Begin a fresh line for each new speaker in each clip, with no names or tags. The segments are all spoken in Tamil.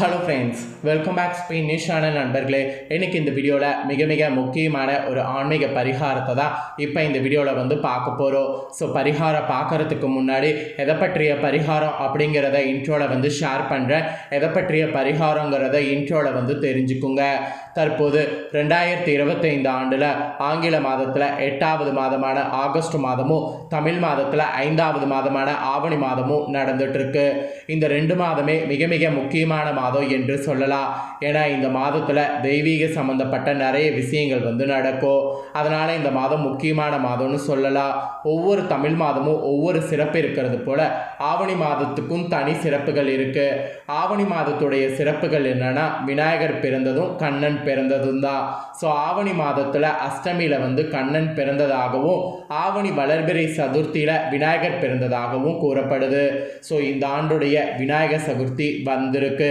Hello friends welcome back Spain நியூஸான நண்பர்களே. எனக்கு இந்த வீடியோவில் மிக மிக முக்கியமான ஒரு ஆன்மீக பரிகாரத்தை தான் இப்போ இந்த வீடியோவில் வந்து பார்க்க போகிறோம் ஸோ பரிகாரம் பார்க்கறதுக்கு முன்னாடி எதை பற்றிய பரிகாரம் அப்படிங்கிறத இன்ட்ரோவில் வந்து ஷேர் பண்ணுறேன் எதை பற்றிய பரிகாரங்கிறத இன்ட்ரோவில் வந்து தெரிஞ்சுக்குங்க. தற்போது ரெண்டாயிரத்தி இருபத்தைந்து ஆண்டில் ஆங்கில மாதத்தில் எட்டாவது மாதமான ஆகஸ்ட் மாதமும் தமிழ் மாதத்தில் ஐந்தாவது மாதமான ஆவணி மாதமும் நடந்துட்டுருக்கு இந்த ரெண்டு மாதமே மிக மிக முக்கியமான மாதம் மாதம் என்று சொல்லலாம். ஏன்னா இந்த மாதத்தில் தெய்வீக சம்மந்தப்பட்ட நிறைய விஷயங்கள் வந்து நடக்கும். அதனால் இந்த மாதம் முக்கியமான மாதம்னு சொல்லலாம். ஒவ்வொரு தமிழ் மாதமும் ஒவ்வொரு சிறப்பு இருக்கிறது போல் ஆவணி மாதத்துக்கும் தனி சிறப்புகள் இருக்குது ஆவணி மாதத்துடைய சிறப்புகள் என்னன்னா விநாயகர் பிறந்ததும் கண்ணன் பிறந்ததும் தான் ஸோ ஆவணி மாதத்தில் அஷ்டமியில் வந்து கண்ணன் பிறந்ததாகவும் ஆவணி வளர்பிறை சதுர்த்தியில் விநாயகர் பிறந்ததாகவும் கூறப்படுது. ஸோ இந்த ஆண்டுடைய விநாயகர் சதுர்த்தி வந்திருக்கு.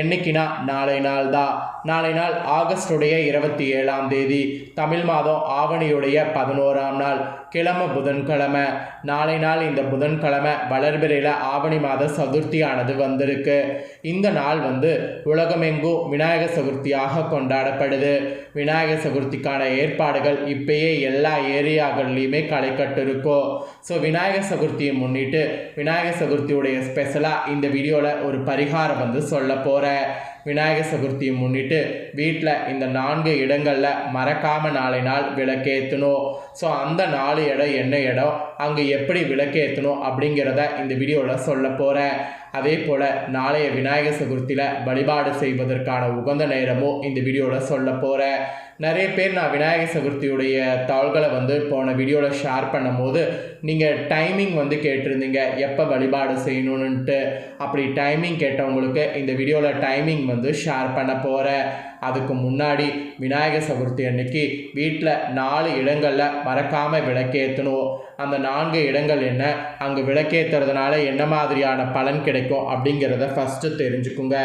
என்னைக்குனா நாளை நாள் தான் நாளை நாள் ஆகஸ்டுடைய இருபத்தி ஏழாம் தேதி. தமிழ் மாதம் ஆவணியுடைய பதினோராம் நாள் கிழமை புதன்கிழமை. நாளை நாள் இந்த புதன்கிழமை வளர்பிறையில் ஆவணி மாத சதுர்த்தியானது வந்திருக்கு. இந்த நாள் வந்து உலகமெங்கும் விநாயகர் சதுர்த்தியாக கொண்டாடப்படுது. விநாயகர் சதுர்த்திக்கான ஏற்பாடுகள் இப்பயே எல்லா ஏரியாக்கள்லேயுமே களை கட்டிருக்கோம் ஸோ விநாயகர் சதுர்த்தியை முன்னிட்டு விநாயகர் சதுர்த்தியுடைய ஸ்பெஷலாக இந்த வீடியோவில் ஒரு பரிகாரம் வந்து சொல்ல போகிறேன் விநாயகர் சதுர்த்தியை முன்னிட்டு வீட்டில் இந்த நான்கு இடங்களில் மறக்காமல் நாளை நாள் விளக்கேற்றணும் ஸோ அந்த நாலு இடம் என்ன இடம் அங்கே எப்படி விளக்கேற்றணும் அப்படிங்கிறத இந்த வீடியோவில் சொல்ல போகிறேன் அதே போல் நாளைய விநாயகர் சதுர்த்தியில் வழிபாடு செய்வதற்கான உகந்த நேரமும் இந்த வீடியோவில் சொல்ல போகிறேன் நிறைய பேர் நான் விநாயகர் சதுர்த்தியுடைய தாள்களை வந்து போன வீடியோவில் ஷேர் பண்ணும்போது நீங்கள் டைமிங் வந்து கேட்டிருந்தீங்க எப்போ வழிபாடு செய்யணுன்ட்டு அப்படி டைமிங் கேட்டவங்களுக்கு இந்த வீடியோவில் டைமிங் வந்து ஷேர் பண்ண போகிறேன் அதுக்கு முன்னாடி விநாயகர் சதுர்த்தி அன்னைக்கு வீட்டில் நாலு இடங்களில் மறக்காமல் விளக்கேற்றணும் அந்த நான்கு இடங்கள் என்ன அங்கே விளக்கேற்றுறதுனால என்ன மாதிரியான பலன் கிடைக்கும் அப்படிங்கிறத ஃபஸ்ட்டு தெரிஞ்சுக்குங்க.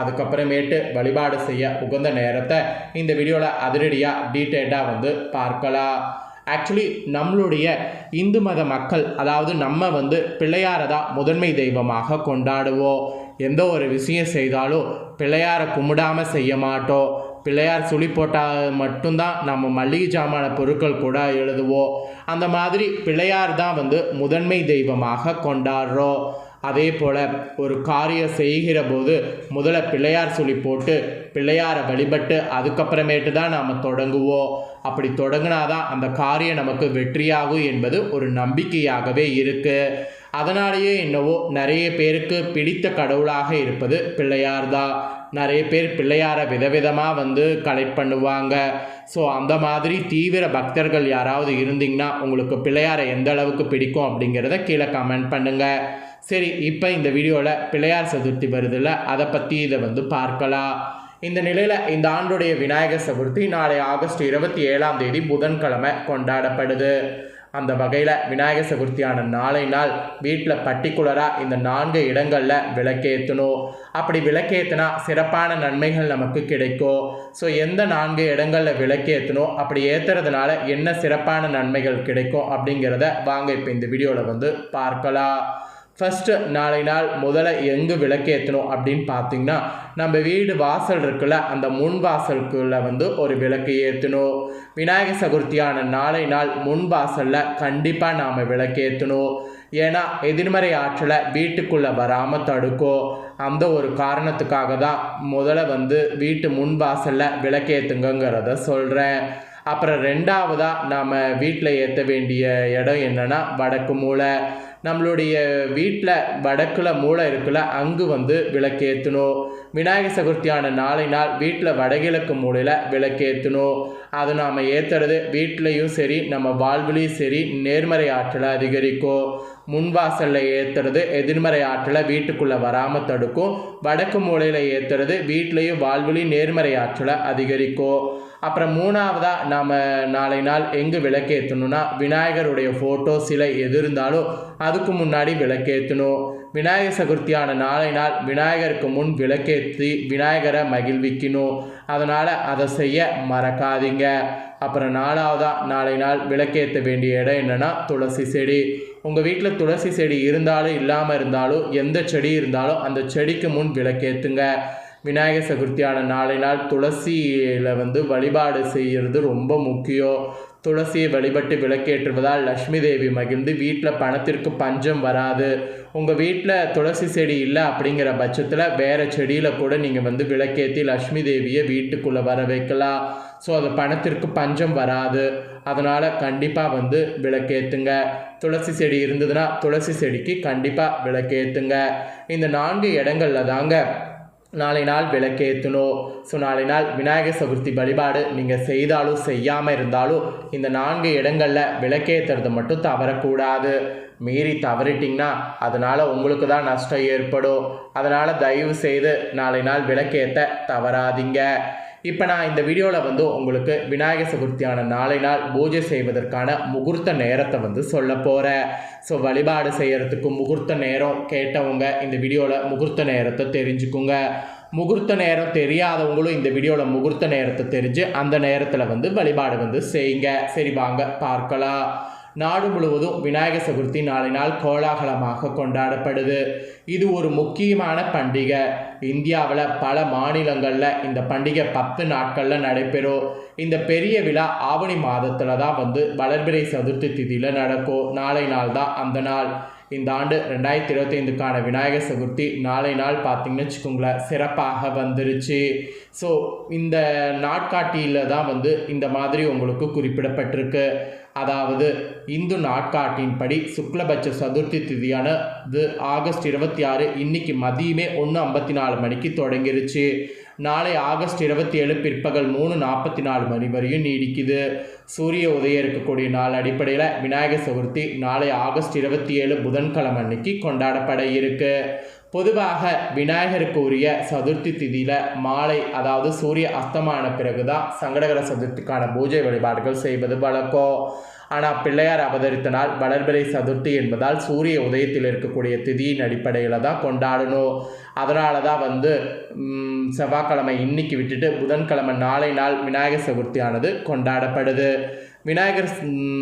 அதுக்கப்புறமேட்டு வழிபாடு செய்ய உகந்த நேரத்தை இந்த வீடியோவில் அதிரடியாக அப்டேட்டடாக வந்து பார்க்கலாம். ஆக்சுவலி நம்மளுடைய இந்து மத மக்கள் அதாவது நம்ம வந்து பிள்ளையாரை தான் முதன்மை தெய்வமாக கொண்டாடுவோம். எந்த ஒரு விஷயம் செய்தாலும் பிள்ளையாரை கும்பிடாமல் செய்ய மாட்டோம். பிள்ளையார் சுழி போட்டால் மட்டும்தான் நம்ம மளிகை ஜாமான பொருட்கள் கூட எழுதுவோம். அந்த மாதிரி பிள்ளையார் தான் வந்து முதன்மை தெய்வமாக கொண்டாடுறோம். அதே போல் ஒரு காரியம் செய்கிற போது முதல்ல பிள்ளையார் சொல்லி போட்டு பிள்ளையாரை வழிபட்டு அதுக்கப்புறமேட்டு தான் நாம் தொடங்குவோம். அப்படி தொடங்கினாதான் அந்த காரியம் நமக்கு வெற்றியாகும் என்பது ஒரு நம்பிக்கையாகவே இருக்குது அதனாலேயே என்னவோ நிறைய பேருக்கு பிடித்த கடவுளாக இருப்பது பிள்ளையார் தான். நிறைய பேர் பிள்ளையாரை விதவிதமாக வந்து கலெக்ட் பண்ணுவாங்க. ஸோ அந்த மாதிரி தீவிர பக்தர்கள் யாராவது இருந்தீங்கன்னா உங்களுக்கு பிள்ளையாரை எந்த அளவுக்கு பிடிக்கும் அப்படிங்கிறத கீழே கமெண்ட் பண்ணுங்கள் சரி இப்போ இந்த வீடியோவில் பிள்ளையார் சதுர்த்தி வருதில்ல அதை பற்றி இதை வந்து பார்க்கலாம். இந்த நிலையில் இந்த ஆண்டுடைய விநாயகர் சதுர்த்தி நாளை ஆகஸ்ட் இருபத்தி ஏழாம் தேதி புதன்கிழமை கொண்டாடப்படுது. அந்த வகையில் விநாயகர் சதுர்த்தியான நாளை நாள் வீட்டில் பர்டிகுலராக இந்த நான்கு இடங்களில் விளக்கேற்றணும் அப்படி விளக்கேற்றினா சிறப்பான நன்மைகள் நமக்கு கிடைக்கும். ஸோ எந்த நான்கு இடங்களில் விளக்கேற்றணும் அப்படி ஏற்றுறதுனால என்ன சிறப்பான நன்மைகள் கிடைக்கும் அப்படிங்கிறத வாங்க இப்போ இந்த வீடியோவில் வந்து பார்க்கலாம். ஃபஸ்ட்டு நாளை நாள் முதல்ல எங்கே விளக்கேற்றணும் அப்படின்னு பார்த்தீங்கன்னா நம்ம வீடு வாசல் இருக்குல்ல அந்த முன் வாசலுக்குள்ள வந்து ஒரு விளக்கு ஏற்றணும் விநாயகர் சதுர்த்தியான நாளை நாள் முன் வாசலில் கண்டிப்பாக நாம் விளக்கேற்றணும் ஏன்னா எதிர்மறை ஆற்றலை வீட்டுக்குள்ளே வராமல் தடுக்கும். அந்த ஒரு காரணத்துக்காக தான் முதல்ல வந்து வீட்டு முன் வாசலில் விளக்கேற்றுங்கிறத சொல்கிறேன் அப்புறம் ரெண்டாவதாக நாம் வீட்டில் ஏற்ற வேண்டிய இடம் என்னென்னா வடக்கு மூலை. நம்மளுடைய வீட்டில் வடக்கில் மூளை இருக்குல்ல அங்கு வந்து விளக்கேற்றணும் விநாயகர் சதுர்த்தியான நாளை நாள் வீட்டில் வடகிழக்கு மூலையில் விளக்கேற்றணும் அது நாம் ஏற்றுறது வீட்லேயும் சரி நம்ம வாழ்விலையும் சரி நேர்மறை ஆற்றலை அதிகரிக்கும். முன்வாசலில் ஏற்றுறது எதிர்மறை ஆற்றலை வீட்டுக்குள்ளே வராமல் தடுக்கும். வடக்கு மூலையில் ஏற்றுறது வீட்லேயும் வாழ்விலையும் நேர்மறை ஆற்றலை அதிகரிக்கும். அப்புறம் மூணாவதாக நாம் நாளை நாள் எங்கே விளக்கேற்றணும்னா விநாயகருடைய ஃபோட்டோ சிலை எது இருந்தாலும் அதுக்கு முன்னாடி விளக்கேற்றணும் விநாயகர் சதுர்த்தியான நாளை நாள் விநாயகருக்கு முன் விளக்கேற்றி விநாயகரை மகிழ்விக்கணும். அதனால் அதை செய்ய மறக்காதீங்க. அப்புறம் நாலாவதாக நாளை நாள் விளக்கேற்ற வேண்டிய இடம் என்னென்னா துளசி செடி. உங்கள் வீட்டில் துளசி செடி இருந்தாலும் இல்லாமல் இருந்தாலும் எந்த செடி இருந்தாலும் அந்த செடிக்கு முன் விளக்கேற்றுங்க விநாயகர் சதுர்த்தியான நாளை நாள் துளசியில் வந்து வழிபாடு செய்கிறது ரொம்ப முக்கியம். துளசியை வழிபட்டு விளக்கேற்றுவதால் லக்ஷ்மி தேவி மகிழ்ந்து வீட்டில் பணத்திற்கு பஞ்சம் வராது. உங்கள் வீட்டில் துளசி செடி இல்லை அப்படிங்கிற பட்சத்தில் வேறு செடியில் கூட நீங்கள் வந்து விளக்கேற்றி லக்ஷ்மி தேவியை வீட்டுக்குள்ளே வர வைக்கலாம். ஸோ அது பணத்திற்கு பஞ்சம் வராது. அதனால் கண்டிப்பாக வந்து விளக்கேற்றுங்க துளசி செடி இருந்ததுன்னா துளசி செடிக்கு கண்டிப்பாக விளக்கேற்றுங்க இந்த நான்கு இடங்களில் தாங்க நாளை நாள் விளக்கேற்றணும் ஸோ நாளை நாள் விநாயகர் சதுர்த்தி வழிபாடு நீங்கள் செய்தாலும் செய்யாமல் இருந்தாலும் இந்த நான்கு இடங்களில் விளக்கேற்றுறது மட்டும் தவறக்கூடாது. மீறி தவறிட்டிங்கன்னா அதனால் உங்களுக்கு தான் நஷ்டம் ஏற்படும். அதனால் தயவு செய்து நாளை நாள் விளக்கேற்ற தவறாதீங்க. இப்போ நான் இந்த வீடியோவில் வந்து உங்களுக்கு விநாயகர் சதுர்த்தியான நாளை நாள் பூஜை செய்வதற்கான முகூர்த்த நேரத்தை வந்து சொல்ல போகிறேன் ஸோ வழிபாடு செய்கிறதுக்கு முகூர்த்த நேரம் கேட்டவங்க இந்த வீடியோவில் முகூர்த்த நேரத்தை தெரிஞ்சுக்குங்க. முகூர்த்த நேரம் தெரியாதவங்களும் இந்த வீடியோவில் முகூர்த்த நேரத்தை தெரிஞ்சு அந்த நேரத்தில் வந்து வழிபாடு வந்து செய்யுங்க. சரி வாங்க பார்க்கலாம். நாடு முழுவதும் விநாயகர் சதுர்த்தி நாளை நாள் கோலாகலமாக கொண்டாடப்படுது. இது ஒரு முக்கியமான பண்டிகை. இந்தியாவில் பல மாநிலங்களில் இந்த பண்டிகை பத்து நாட்களில் நடைபெறும். இந்த பெரிய விழா ஆவணி மாதத்தில் தான் வந்து வளர்பிறை சதுர்த்தி திதியில் நடக்கும். நாளை நாள் தான் அந்த நாள். இந்த ஆண்டு ரெண்டாயிரத்தி இருபத்தி ஐந்துக்கான விநாயகர் சதுர்த்தி நாளை நாள் பார்த்தீங்கன்னு வச்சுக்கோங்களேன் சிறப்பாக வந்துருச்சு. ஸோ இந்த நாட்காட்டியில் தான் வந்து இந்த மாதிரி உங்களுக்கு குறிப்பிடப்பட்டிருக்கு. அதாவது இந்து நாட்காட்டின்படி சுக்லபட்ச சதுர்த்தி திதியான இது ஆகஸ்ட் இருபத்தி ஆறு இன்னைக்கு மதியமே ஒன்று ஐம்பத்தி நாலு மணிக்கு தொடங்கிருச்சு. நாளை ஆகஸ்ட் இருபத்தி ஏழு பிற்பகல் மூணு நாற்பத்தி நாலு மணி வரையும் நீடிக்குது. சூரிய உதயம் இருக்கக்கூடிய நாள் அடிப்படையில் விநாயகர் சதுர்த்தி நாளை ஆகஸ்ட் இருபத்தி ஏழு புதன்கிழமை அன்னைக்கு கொண்டாடப்பட இருக்குது பொதுவாக விநாயகருக்கு உரிய சதுர்த்தி திதியில் மாலை அதாவது சூரிய அஸ்தமான பிறகு தான் சங்கடகர சதுர்த்திக்கான பூஜை வழிபாடுகள் செய்வது வழக்கம். ஆனால் பிள்ளையார் அவதரித்த நாள் வளர்பிறை சதுர்த்தி என்பதால் சூரிய உதயத்தில் இருக்கக்கூடிய திதியின் அடிப்படையில் தான் கொண்டாடணும். அதனால தான் வந்து செவ்வாய்க்கிழமை இன்னைக்கு விட்டுட்டு புதன்கிழமை நாளை நாள் விநாயகர் சதுர்த்தியானது கொண்டாடப்படுது. விநாயகர்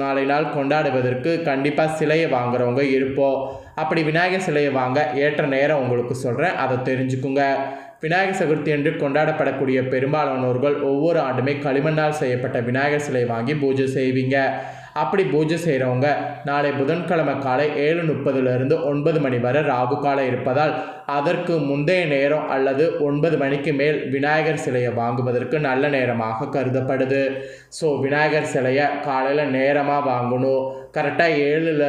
நாளை நாள் கொண்டாடுவதற்கு கண்டிப்பாக சிலையை வாங்குறவங்க இருப்போம். அப்படி விநாயகர் சிலையை வாங்க ஏற்ற நேரம் உங்களுக்கு சொல்கிறேன் அதை தெரிஞ்சுக்குங்க. விநாயகர் சதுர்த்தி என்று கொண்டாடப்படக்கூடிய பெரும்பாலானோர்கள் ஒவ்வொரு ஆண்டுமே களிமண்ணால் செய்யப்பட்ட விநாயகர் சிலை வாங்கி பூஜை செய்வீங்க. அப்படி பூஜை செய்கிறவங்க நாளை புதன்கிழமை காலை ஏழு முப்பதுலேருந்து ஒன்பது மணி வரை ராகு காலம் இருப்பதால் அதற்கு முந்தைய நேரம் அல்லது ஒன்பது மணிக்கு மேல் விநாயகர் சிலையை வாங்குவதற்கு நல்ல நேரமாக கருதப்படுது. ஸோ விநாயகர் சிலையை காலையில் நேரமாக வாங்கணும். கரெக்டாக ஏழுல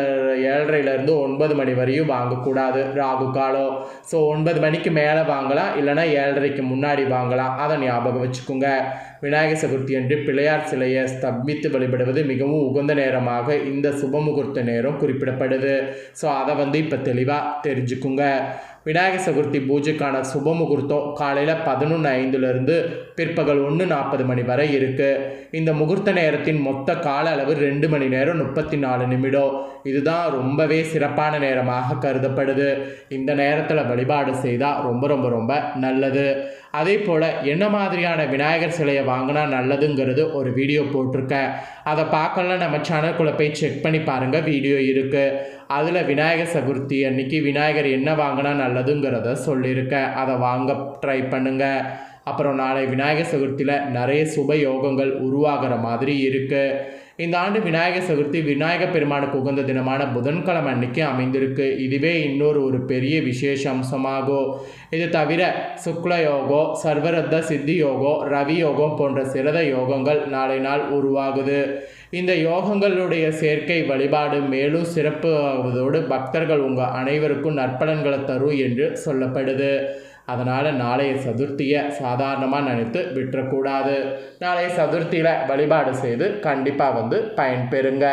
ஏழரைலேருந்து ஒன்பது மணி வரையும் வாங்கக்கூடாது. ராகு காலம் ஸோ ஒன்பது மணிக்கு மேலே வாங்கலாம் இல்லைன்னா ஏழரைக்கு முன்னாடி வாங்கலாம். அதை ஞாபகம் வச்சுக்கோங்க. விநாயகர் சதுர்த்தி அன்று பிள்ளையார் சிலையை ஸ்தம்பித்து வழிபடுவது மிகவும் உகந்த நேரமாக இந்த சுபமுகூர்த்த நேரம் குறிப்பிடப்படுது. ஸோ அதை வந்து இப்போ தெளிவாக தெரிஞ்சுக்குங்க. விநாயகர் சதுர்த்தி பூஜைக்கான சுப முகூர்த்தம் காலையில் பதினொன்று ஐந்துலேருந்து பிற்பகல் ஒன்று நாற்பது மணி வரை இருக்குது இந்த முகூர்த்த நேரத்தின் மொத்த கால அளவு ரெண்டு மணி நேரம் முப்பத்தி நாலு நிமிடம். இதுதான் ரொம்பவே சிறப்பான நேரமாக கருதப்படுது. இந்த நேரத்தில் வழிபாடு செய்தால் ரொம்ப ரொம்ப ரொம்ப நல்லது. அதே போல் என்ன மாதிரியான விநாயகர் சிலையை வாங்கினா நல்லதுங்கிறது ஒரு வீடியோ போட்டிருக்கேன் அதை பார்க்கலாம் நம்ம சேனல்குள்ளே போய் செக் பண்ணி பாருங்கள் வீடியோ இருக்குது அதில் விநாயகர் சதுர்த்தி அன்னைக்கு விநாயகர் என்ன வாங்கினா நல்லதுங்கிறத சொல்லியிருக்கேன் அதை வாங்க ட்ரை பண்ணுங்கள் அப்புறம் நாளை விநாயகர் சதுர்த்தியில் நிறைய சுப யோகங்கள் உருவாகிற மாதிரி இருக்குது இந்த ஆண்டு விநாயகர் சதுர்த்தி விநாயக பெருமானுக்கு உகந்த தினமான புதன்கிழமை அன்னைக்கு அமைந்திருக்கு. இதுவே இன்னொரு ஒரு பெரிய விசேஷ அம்சமாகும் இது தவிர சுக்ல யோகோ சர்வரத்த சித்தி யோகோ ரவி யோகம் போன்ற சிரத யோகங்கள் நாளை நாள் உருவாகுது. இந்த யோகங்களுடைய சேர்க்கை வழிபாடு மேலும் சிறப்பு ஆகுவதோடு பக்தர்கள் உங்கள் அனைவருக்கும் நற்பலன்களை தரும் என்று சொல்லப்படுது. அதனால் நாளைய சதுர்த்தியை சாதாரணமாக நினைத்து விட்டுறக்கூடாது. நாளைய சதுர்த்தியில் வழிபாடு செய்து கண்டிப்பாக வந்து பயன்பெறுங்க.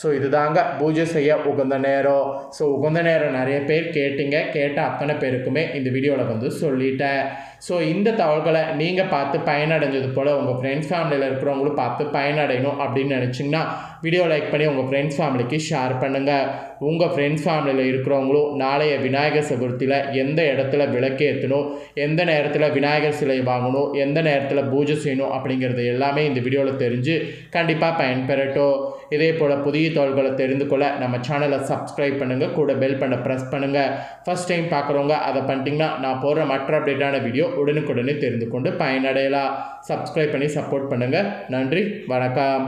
ஸோ இதுதாங்க பூஜை செய்ய உகந்த நேரம். ஸோ உகந்த நேரம் நிறைய பேர் கேட்டீங்க. கேட்ட அத்தனை பேருக்குமே இந்த வீடியோவில் வந்து சொல்லிட்டேன். ஸோ இந்த தகவல்களை நீங்கள் பார்த்து பயனடைஞ்சது போல் உங்கள் ஃப்ரெண்ட்ஸ் ஃபேமிலியில் இருக்கிறவங்களும் பார்த்து பயனடையணும் அப்படின்னு நினச்சிங்கன்னா வீடியோ லைக் பண்ணி உங்கள் ஃப்ரெண்ட்ஸ் ஃபேமிலிக்கு ஷேர் பண்ணுங்கள் உங்கள் ஃப்ரெண்ட்ஸ் ஃபேமிலியில் இருக்கிறவங்களும் நாளைய விநாயகர் சதுர்த்தியில் எந்த இடத்துல விளக்கேற்றணும் எந்த நேரத்தில் விநாயகர் சிலை வாங்கணும் எந்த நேரத்தில் பூஜை செய்யணும் அப்படிங்கிறது எல்லாமே இந்த வீடியோவில் தெரிஞ்சு கண்டிப்பாக பயன்பெறட்டும். இதே போல் புதிய தகவல்களை தெரிந்து கொள்ள நம்ம சேனலை சப்ஸ்கிரைப் பண்ணுங்கள் கூட பெல் பண்ண ப்ரெஸ் பண்ணுங்கள் ஃபஸ்ட் டைம் பார்க்குறவங்க அதை பண்ணிட்டீங்கன்னா நான் போடுற மற்ற அப்டேட்டான வீடியோ உடனுக்குடனே தெரிந்து கொண்டு பயனடையலாம். சப்ஸ்கிரைப் பண்ணி சப்போர்ட் பண்ணுங்கள் நன்றி. வணக்கம்.